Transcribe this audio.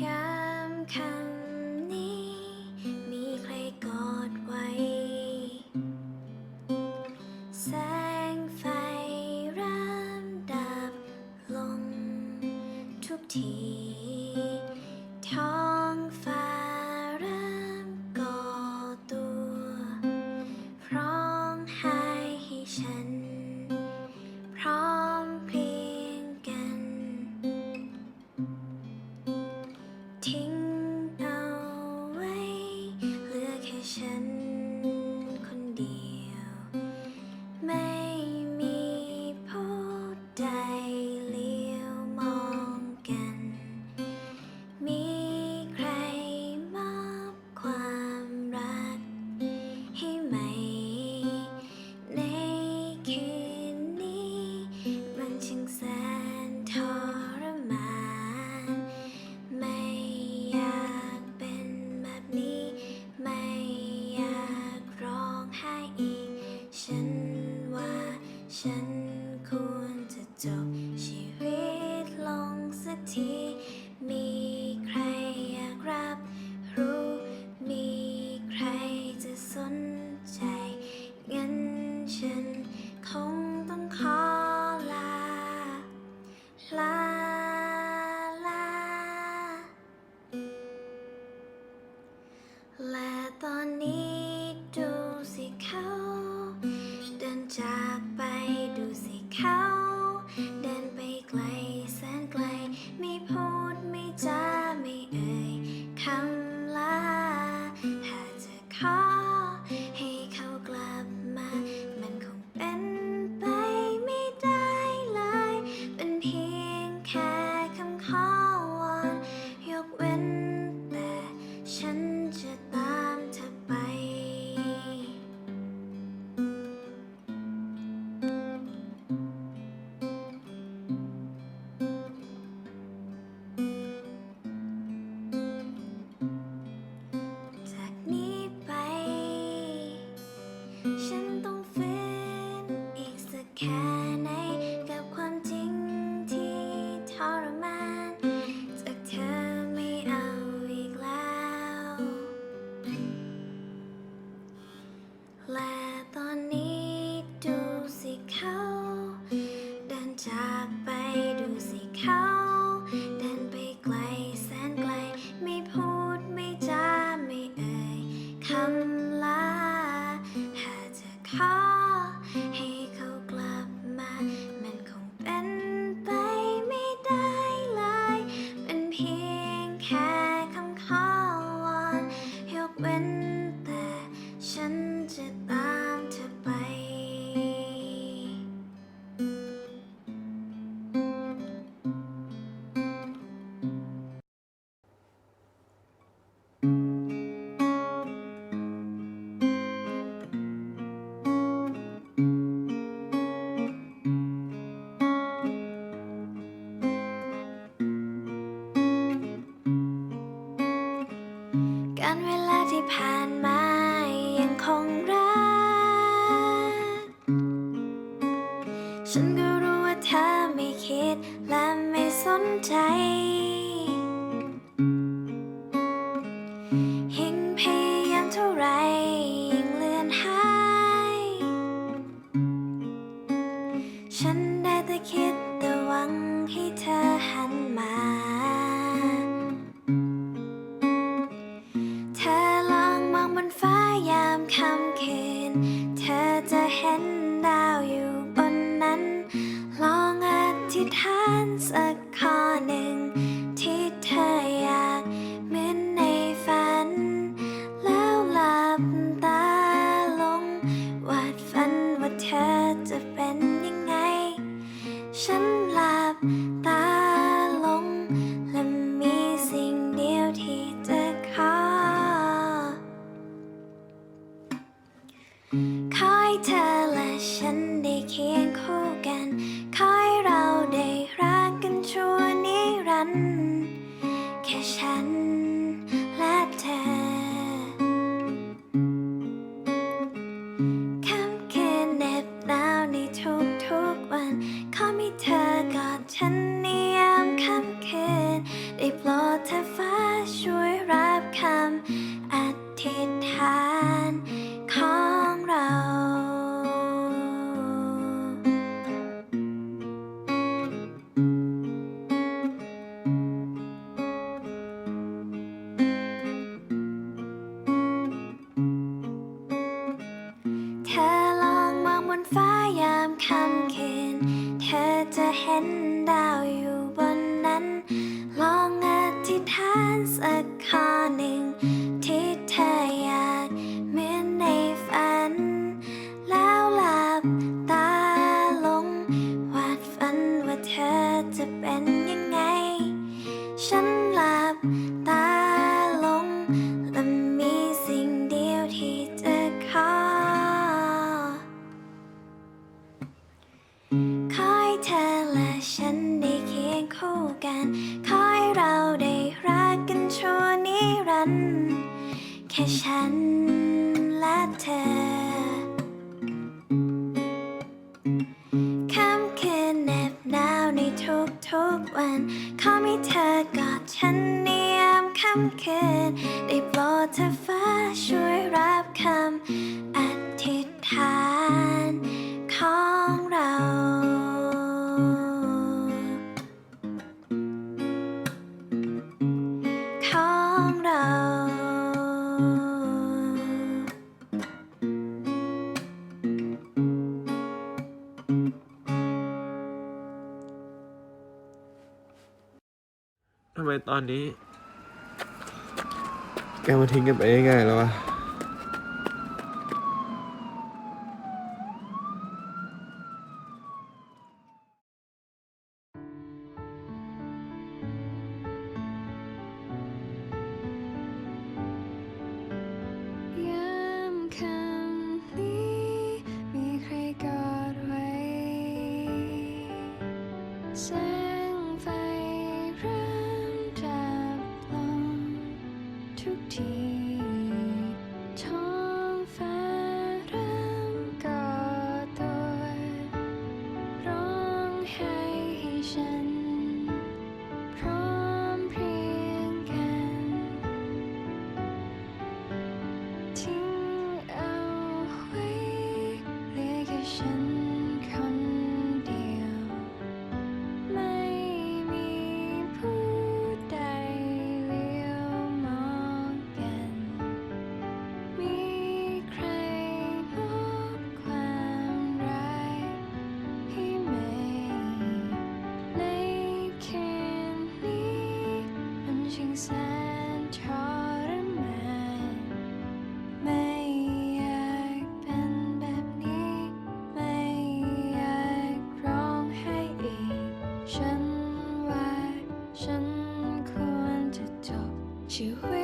ยามคำนี้ มีใครกอดไว้ แสงไฟเริ่มดับลงทุกที และตอนนี้ดูสิเขา เดินจากไปดูสิเขา เดินไปไกลแสนไกล ไม่พูดไม่จาไม่เอ่ยคำลาถ้าจะขอ และตอนนี้ดูสิเขาเดินจากไปดูสิเขาเดินไปไกลแสนไกล ไม่พูดไม่จาไม่เอ่ยคำลาหาจะขอ ฉันก็รู้ว่าเธอไม่คิดและไม่สนใจ ยิ่งพยายามเท่าไรยิ่งเลือนหาย ฉันได้แต่คิดแต่หวังให้เธอหันมา ธิษฐานสักข้อหนึ่งที่เธออยาก น แค่ฉันและเธอคำคืนเน็บหนาวในทุกทุวัน ขอมีเธอกอดฉันในยามค่ำคืนได้โปรดเธอฟ้าช่วยรับคำอธิษฐาน็นดาวอยู่บนนั้น ลองอธิษฐานสักข้อหนึ่งที่ แค่ฉันและเธอคำคืนเหน็บหนาวในทุกทุกวันเขอมีเธอกอดฉันในยามคำคืน ได้โปรดเธอฟ้าช่วยรับคำอธิษฐาน ทำไมตอนนี้ แกมาทิ้งกันไปง่ายๆแล้ววะ Sẽ 也会